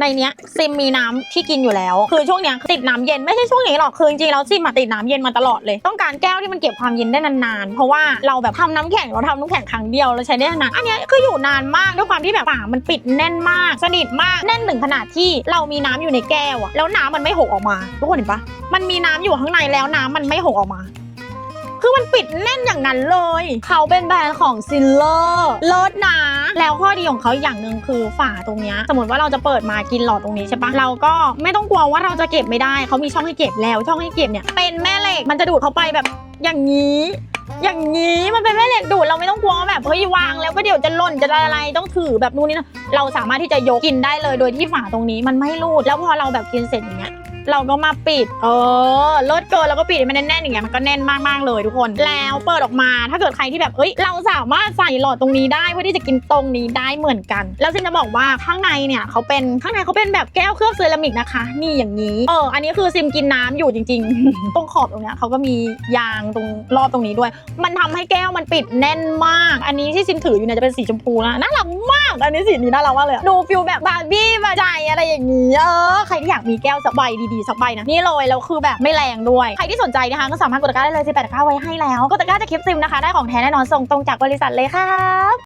ในเนี้ยซิมมีน้ำที่กินอยู่แล้ว คือช่วงเนี้ยติดน้ำเย็นไม่ใช่ช่วงนี้หรอกคือจริงๆแล้วซิมอะติดน้ำเย็นมาตลอดเลย ต้องการแก้วที่มันเก็บความเย็นได้นานๆ เพราะว่าเราแบบทำน้ำแข็งเราทำน้ำแข็งครั้งเดียวเราใช้ได้นานอันเนี้ยคืออยู่นานมากด้วยความที่แบบฝามันปิดแน่นมาก สนิทมากแน่นถึงขนาดที่เรามีน้ำอยู่ในแก้วอะแล้วน้ำมันไม่หกออกมาทุกคนเห็นปะมันมีน้ำอยู่ข้างในแล้วน้ำมันไม่หกออกมา คือมันปิดแน่นอย่างนั้นเลย เขาเป็นแบรนด์ของซิลเลอร์เลิศนะ แล้วข้อดีของเขาอย่างหนึ่งคือฝาตรงนี้สมมติว่าเราจะเปิดมากินหลอดตรงนี้ใช่ปะเราก็ไม่ต้องกลัวว่าเราจะเก็บไม่ได้เขามีช่องให้เก็บแล้ว ช่องให้เก็บเนี่ยเป็นแม่เหล็กมันจะดูดเข้าไปแบบอย่างนี้อย่างนี้มันเป็นแม่เหล็กดูดเราไม่ต้องกลัวแบบเฮ้ยวางแล้วก็เดี๋ยวจะหล่นจะอะไรต้องถือแบบนู้นนี่นะเราสามารถที่จะยกกินได้เลยโดยที่ฝาตรงนี้มันไม่รูด แล้วพอเราแบบกินเสร็จอย่างเงี้ย เราก็มาปิด เออลิศเกินแล้วก็ปิดให้มันแน่นๆอย่างเงี้ยมันก็แน่นมากๆเลยทุกคน แล้วเปิดออกมาถ้าเกิดใครที่แบบเอ้ยเราสามารถใส่หลอดตรงนี้ได้เพื่อที่จะกินตรงนี้ได้เหมือนกัน แล้วซิมจะบอกว่าข้างในเนี่ยเขาเป็นข้างในเขาเป็นแบบแก้วเคลือบเซรามิกนะคะ นี่อย่างนี้เอออันนี้คือซิมกินน้ำอยู่จริง ๆ ตรงขอบตรงเนี้ยเขาก็มียางตรงรอบตรงนี้ด้วย มันทำให้แก้วมันปิดแน่นมาก อันนี้ที่ซิมถืออยู่เนี่ยจะเป็นสีชมพูนะน่ารักมาก อันนี้สีนี้น่ารักมากเลยดูฟิลแบบบาร์บี้มาใจอะไรอย่างนี้เออใครที่อยากมีแก้วสักใบดีๆสักใบนะนี่เลยแล้วคือแบบไม่แรงด้วย ใครที่สนใจนะคะก็สามารถกดตะกร้าได้เลย18ตะกร้าไว้ให้แล้วกดตะกร้าจะคลิปซิมนะคะได้ของแท้แน่นอนส่งตรงจากบริษัทเลยครับ